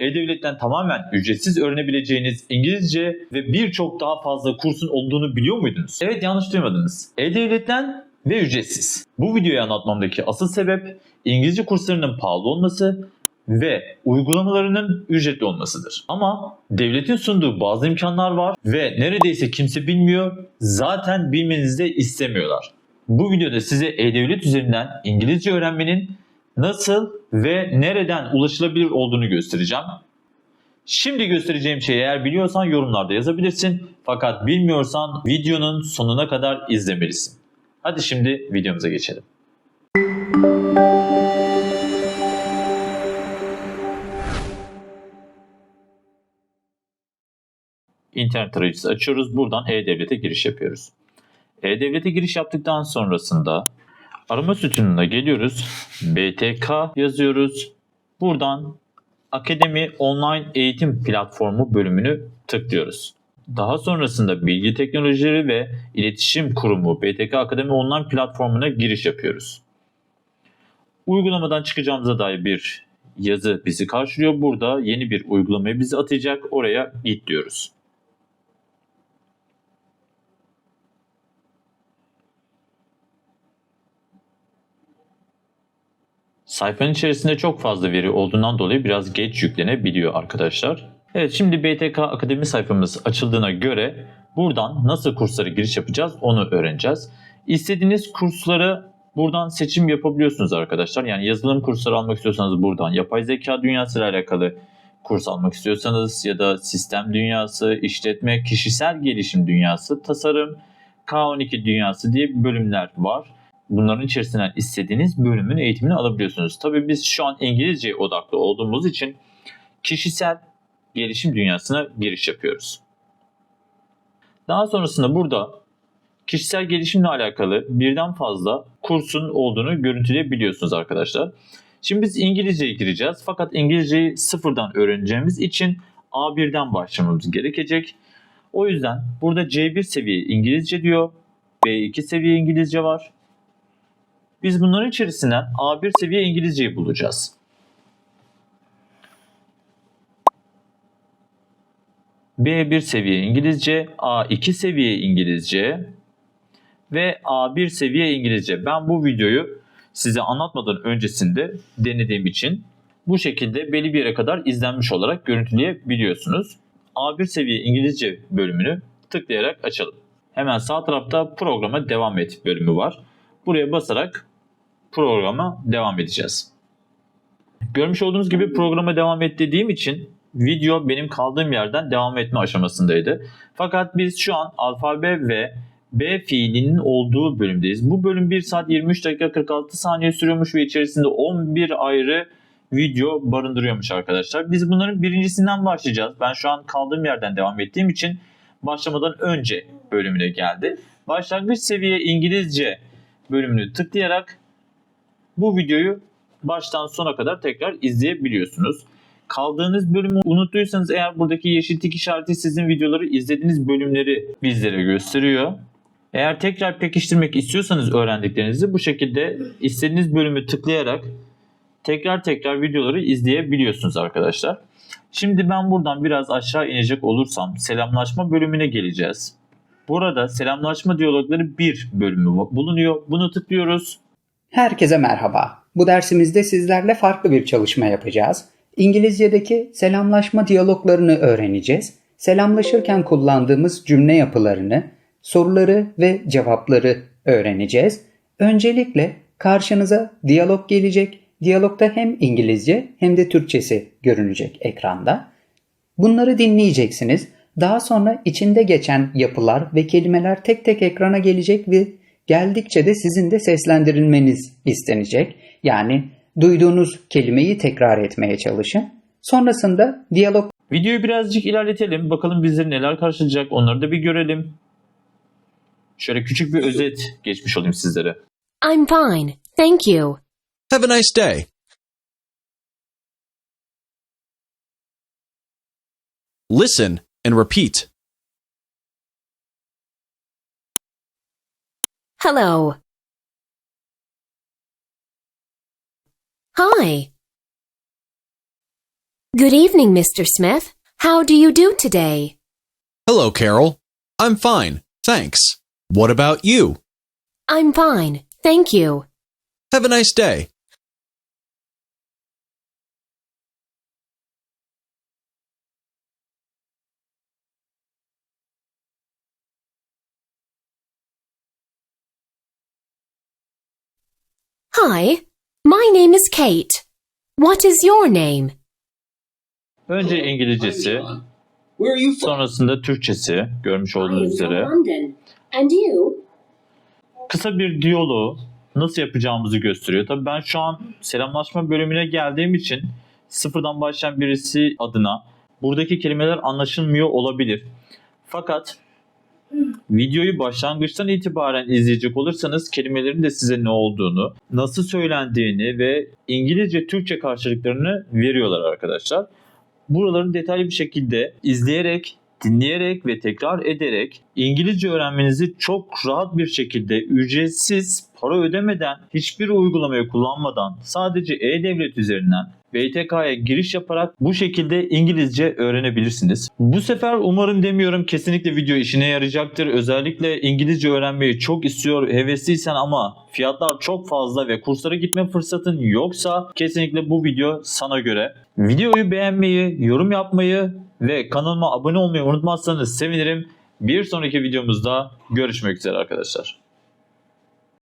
E-Devlet'ten tamamen ücretsiz öğrenebileceğiniz İngilizce ve birçok daha fazla kursun olduğunu biliyor muydunuz? Evet yanlış duymadınız. E-Devlet'ten ve ücretsiz. Bu videoyu anlatmamdaki asıl sebep İngilizce kurslarının pahalı olması ve uygulamalarının ücretli olmasıdır. Ama devletin sunduğu bazı imkanlar var ve neredeyse kimse bilmiyor. Zaten bilmenizi de istemiyorlar. Bu videoda size E-Devlet üzerinden İngilizce öğrenmenin nasıl ve nereden ulaşılabilir olduğunu göstereceğim. Şimdi göstereceğim şeyi eğer biliyorsan yorumlarda yazabilirsin. Fakat bilmiyorsan videonun sonuna kadar izlemelisin. Hadi şimdi videomuza geçelim. İnternet arayüzü açıyoruz. Buradan E-Devlet'e giriş yapıyoruz. E-Devlet'e giriş yaptıktan sonrasında arama sütununa geliyoruz. BTK yazıyoruz. Buradan Akademi Online Eğitim Platformu bölümünü tıklıyoruz. Daha sonrasında Bilgi Teknolojileri ve İletişim Kurumu BTK Akademi Online platformuna giriş yapıyoruz. Uygulamadan çıkacağımıza dair bir yazı bizi karşılıyor. Burada yeni bir uygulamayı bizi atacak. Oraya git diyoruz. Sayfanın içerisinde çok fazla veri olduğundan dolayı biraz geç yüklenebiliyor arkadaşlar. Evet şimdi BTK Akademi sayfamız açıldığına göre buradan nasıl kurslara giriş yapacağız onu öğreneceğiz. İstediğiniz kursları buradan seçim yapabiliyorsunuz arkadaşlar. Yani yazılım kursları almak istiyorsanız buradan, yapay zeka dünyası ile alakalı kurs almak istiyorsanız ya da sistem dünyası, işletme, kişisel gelişim dünyası, tasarım, K12 dünyası diye bölümler var bunların içerisinden istediğiniz bölümün eğitimini alabiliyorsunuz. Tabii biz şu an İngilizce odaklı olduğumuz için kişisel gelişim dünyasına giriş yapıyoruz. Daha sonrasında burada kişisel gelişimle alakalı birden fazla kursun olduğunu görüntüleyebiliyorsunuz arkadaşlar. Şimdi biz İngilizceye gireceğiz fakat İngilizceyi sıfırdan öğreneceğimiz için A1'den başlamamız gerekecek. O yüzden burada C1 seviye İngilizce diyor. B2 seviye İngilizce var. Biz bunların içerisinden A1 seviye İngilizceyi bulacağız. B1 seviye İngilizce, A2 seviye İngilizce ve A1 seviye İngilizce. Ben bu videoyu size anlatmadan öncesinde denediğim için bu şekilde belli bir yere kadar izlenmiş olarak görüntüleyebiliyorsunuz. A1 seviye İngilizce bölümünü tıklayarak açalım. Hemen sağ tarafta programa devam et bölümü var. Buraya basarak programa devam edeceğiz. Görmüş olduğunuz gibi programa devam et dediğim için video benim kaldığım yerden devam etme aşamasındaydı. Fakat biz şu an alfabe ve B fiilinin olduğu bölümdeyiz. Bu bölüm 1 saat 23 dakika 46 saniye sürüyormuş ve içerisinde 11 ayrı video barındırıyormuş arkadaşlar. Biz bunların birincisinden başlayacağız. Ben şu an kaldığım yerden devam ettiğim için başlamadan önce bölümüne geldi. Başlangıç seviye İngilizce bölümünü tıklayarak bu videoyu baştan sona kadar tekrar izleyebiliyorsunuz. Kaldığınız bölümü unuttuysanız eğer buradaki yeşil tik işareti sizin videoları izlediğiniz bölümleri bizlere gösteriyor. Eğer tekrar pekiştirmek istiyorsanız öğrendiklerinizi bu şekilde istediğiniz bölümü tıklayarak tekrar tekrar videoları izleyebiliyorsunuz arkadaşlar. Şimdi ben buradan biraz aşağı inecek olursam selamlaşma bölümüne geleceğiz. Burada selamlaşma diyalogları bir bölümü bulunuyor. Bunu tıklıyoruz. Herkese merhaba. Bu dersimizde sizlerle farklı bir çalışma yapacağız. İngilizce'deki selamlaşma diyaloglarını öğreneceğiz. Selamlaşırken kullandığımız cümle yapılarını, soruları ve cevapları öğreneceğiz. Öncelikle karşınıza diyalog gelecek. Diyalogda hem İngilizce hem de Türkçesi görünecek ekranda. Bunları dinleyeceksiniz. Daha sonra içinde geçen yapılar ve kelimeler tek tek ekrana gelecek ve geldikçe de sizin de seslendirilmeniz istenecek. Yani duyduğunuz kelimeyi tekrar etmeye çalışın. Sonrasında diyalog Videoyu birazcık ilerletelim. Bakalım bizleri neler karşılayacak onları da bir görelim. Şöyle küçük bir özet geçmiş olayım sizlere. I'm fine, thank you. Have a nice day. Listen and repeat. Hello. Hi. Good evening, Mr. Smith. How do you do today? Hello, Carol. I'm fine, thanks. What about you? I'm fine, thank you. Have a nice day. Hi, my name is Kate. What is your name? Önce İngilizcesi, Where are you from? sonrasında Türkçesi görmüş olduğunuz üzere. London. And you? Kısa bir diyaloğu nasıl yapacağımızı gösteriyor. Tabii ben şu an selamlaşma bölümüne geldiğim için sıfırdan başlayan birisi adına buradaki kelimeler anlaşılmıyor olabilir. Fakat videoyu başlangıçtan itibaren izleyecek olursanız kelimelerin de size ne olduğunu, nasıl söylendiğini ve İngilizce Türkçe karşılıklarını veriyorlar arkadaşlar. Buraları detaylı bir şekilde izleyerek, dinleyerek ve tekrar ederek İngilizce öğrenmenizi çok rahat bir şekilde ücretsiz, para ödemeden, hiçbir uygulamayı kullanmadan sadece e-devlet üzerinden BTK'ya giriş yaparak bu şekilde İngilizce öğrenebilirsiniz. Bu sefer umarım demiyorum kesinlikle video işine yarayacaktır. Özellikle İngilizce öğrenmeyi çok istiyor, hevesliysen ama fiyatlar çok fazla ve kurslara gitme fırsatın yoksa kesinlikle bu video sana göre. Videoyu beğenmeyi, yorum yapmayı ve kanalıma abone olmayı unutmazsanız sevinirim. Bir sonraki videomuzda görüşmek üzere arkadaşlar.